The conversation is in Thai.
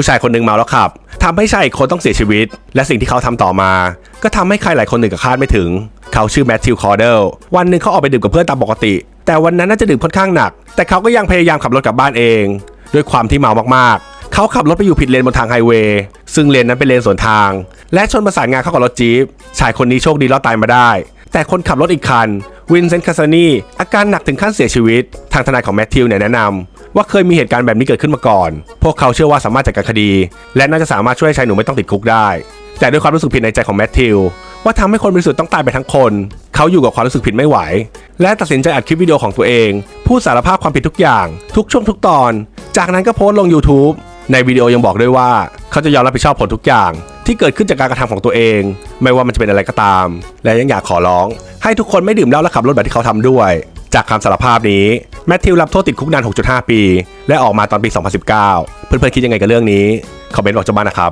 ผู้ชายคนหนึ่งเมาแล้วขับทำให้ชายอีกคนต้องเสียชีวิต และสิ่งที่เขาทำต่อมา ก็ทำให้ใครหลายคนหนึ่งกับคาดไม่ถึง เขาชื่อแมทธิวคอร์เดลวันหนึ่งเขาออกไปดื่มกับเพื่อนตามปกติ แต่วันนั้นน่าจะดื่มค่อนข้างหนัก แต่เขาก็ยังพยายามขับรถกลับบ้านเอง ด้วยความที่เมามากๆ เขาขับรถไปอยู่ผิดเลนบนทางไฮเวย์ซึ่งเลนนั้นเป็นเลนสวนทาง และชนประสานงานเข้ากับรถจี๊ปชายคนนี้โชคดีรอดตายมาได้ แต่คนขับรถอีกคัน วินเซนต์คาซานีอาการหนักถึงขั้นเสียชีวิต ทางทนายของแมทธิวเนี่ยแนะนำว่าเคยมีเหตุการณ์แบบนี้เกิดขึ้นมาก่อน พวกเขาเชื่อว่าสามารถจัดการคดี และน่าจะสามารถช่วยให้ชายหนุ่มไม่ต้องติดคุกได้ แต่ด้วยความรู้สึกผิดในใจของแมทธิวว่าทำให้คนบริสุทธิ์ต้องตายไปทั้งคน เขาอยู่กับความรู้สึกผิดไม่ไหว และตัดสินใจอัดคลิปวิดีโอของตัวเอง พูดสารภาพความผิดทุกอย่าง ทุกช่วงทุกตอน จากนั้นก็โพสต์ลง YouTube ในวิดีโอยังบอกด้วยว่า เขาจะยอมรับผิดชอบผลทุกอย่าง ที่เกิดขึ้นจากการกระทำของตัวเอง ไม่ว่ามันจะเป็นอะไรก็ตาม และยังอยากขอร้อง ให้ทุกคนไม่ดื่มเหล้าและขับรถแบบที่เขาทำด้วย จากคำสารภาพนี้แมทธิวรับโทษติดคุกนาน 6.5 ปี และออกมาตอนปี 2019 เพื่อนๆคิดยังไงกับเรื่องนี้คอมเมนต์บอกเจ้าบ้านนะครับ